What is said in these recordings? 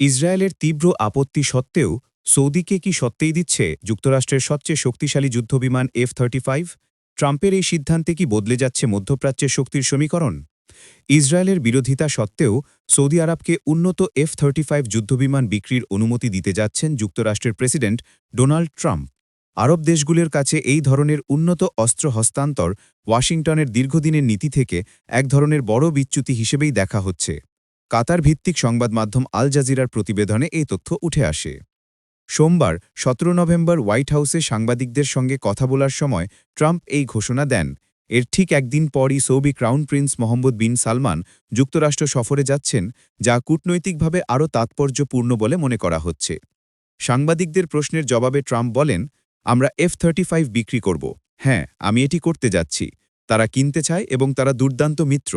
ইসরায়েলের তীব্র আপত্তি সত্ত্বেও সৌদিকে কি সত্যিই দিচ্ছে? যুক্তরাষ্ট্রের সবচেয়ে শক্তিশালী যুদ্ধবিমান এফ থার্টি ফাইভ ট্রাম্পের এই সিদ্ধান্তে কি বদলে যাচ্ছে মধ্যপ্রাচ্যের শক্তির সমীকরণ? ইসরায়েলের বিরোধিতা সত্ত্বেও সৌদি আরবকে উন্নত এফ থার্টি ফাইভ যুদ্ধবিমান বিক্রির অনুমতি দিতে যাচ্ছেন যুক্তরাষ্ট্রের প্রেসিডেন্ট ডোনাল্ড ট্রাম্প। আরব দেশগুলোর কাছে এই ধরনের উন্নত অস্ত্র হস্তান্তর ওয়াশিংটনের দীর্ঘদিনের নীতি থেকে এক ধরনের বড় বিচ্যুতি হিসেবেই দেখা হচ্ছে। কাতার ভিত্তিক সংবাদ মাধ্যম আল জাজিরার প্রতিবেদনে এই তথ্য উঠে আসে। সোমবার, সতেরো নভেম্বর হোয়াইট হাউসে সাংবাদিকদের সঙ্গে কথা বলার সময় ট্রাম্প এই ঘোষণা দেন। এর ঠিক একদিন পরই Saudi crown prince Mohammed bin Salman যুক্তরাষ্ট্র সফরে যাচ্ছেন, যা কূটনৈতিকভাবে আরও তাৎপর্যপূর্ণ বলে মনে করা হচ্ছে। সাংবাদিকদের প্রশ্নের জবাবে ট্রাম্প বলেন, আমরা এফ থার্টি বিক্রি করব। হ্যাঁ আমি এটি করতে যাচ্ছি। তারা কিনতে চায় এবং তারা দুর্দান্ত মিত্র।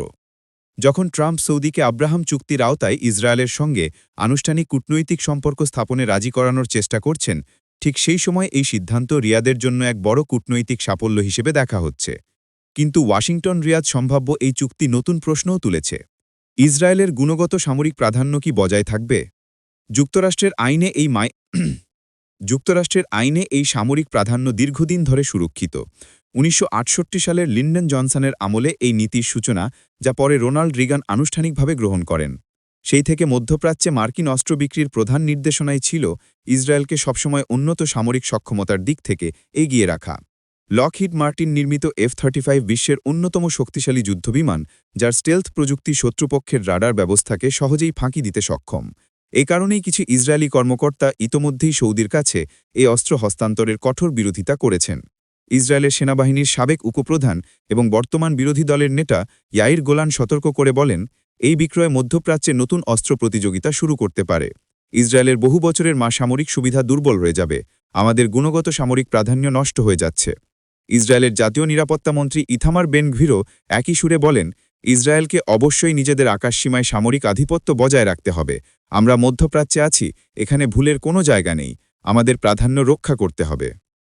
যখন ট্রাম্প সৌদিকে আব্রাহাম চুক্তির আওতায় ইসরায়েলের সঙ্গে আনুষ্ঠানিক কূটনৈতিক সম্পর্ক স্থাপনে রাজি করানোর চেষ্টা করছেন, ঠিক সেই সময় এই সিদ্ধান্ত রিয়াদের জন্য এক বড় কূটনৈতিক সাফল্য হিসেবে দেখা হচ্ছে। কিন্তু ওয়াশিংটন রিয়াদ সম্ভাব্য এই চুক্তি নতুন প্রশ্নও তুলেছে। ইসরায়েলের গুণগত সামরিক প্রাধান্য কি বজায় থাকবে? যুক্তরাষ্ট্রের আইনে এই মাই যুক্তরাষ্ট্রের আইনে এই সামরিক প্রাধান্য দীর্ঘদিন ধরে সুরক্ষিত। উনিশশো আটষট্টি সালের লিন্ডন জনসনের আমলে এই নীতির সূচনা, যা পরে রোনাল্ড রিগান আনুষ্ঠানিকভাবে গ্রহণ করেন। সেই থেকে মধ্যপ্রাচ্যে মার্কিন অস্ত্র বিক্রির প্রধান নির্দেশনাই ছিল ইসরায়েলকে সবসময় উন্নত সামরিক সক্ষমতার দিক থেকে এগিয়ে রাখা। লকহিড মার্টিন নির্মিত এফ থার্টি বিশ্বের অন্যতম শক্তিশালী যুদ্ধবিমান, যার স্টেলথ প্রযুক্তি শত্রুপক্ষের রাডার ব্যবস্থাকে সহজেই ফাঁকি দিতে সক্ষম। এ কারণেই কিছু ইসরায়েলি কর্মকর্তা ইতোমধ্যেই সৌদির কাছে এই অস্ত্র হস্তান্তরের কঠোর বিরোধিতা করেছেন। ইসরায়েলের সেনাবাহিনীর সাবেক উপপ্রধান এবং বর্তমান বিরোধী দলের নেতা ইয়াইর গোলান সতর্ক করে বলেন, এই বিক্রয় মধ্যপ্রাচ্যে নতুন অস্ত্র প্রতিযোগিতা শুরু করতে পারে। ইসরায়েলের বহু বছরের মা সামরিক সুবিধা দুর্বল হয়ে যাবে। আমাদের গুণগত সামরিক প্রাধান্য নষ্ট হয়ে যাচ্ছে। ইসরায়েলের জাতীয় নিরাপত্তামন্ত্রী ইথামার বেন ঘিরো একই সুরে বলেন, ইসরায়েলকে অবশ্যই নিজেদের আকাশসীমায় সামরিক আধিপত্য বজায় রাখতে হবে। আমরা মধ্যপ্রাচ্যে আছি, এখানে ভুলের কোনো জায়গা নেই। আমাদের প্রাধান্য রক্ষা করতে হবে।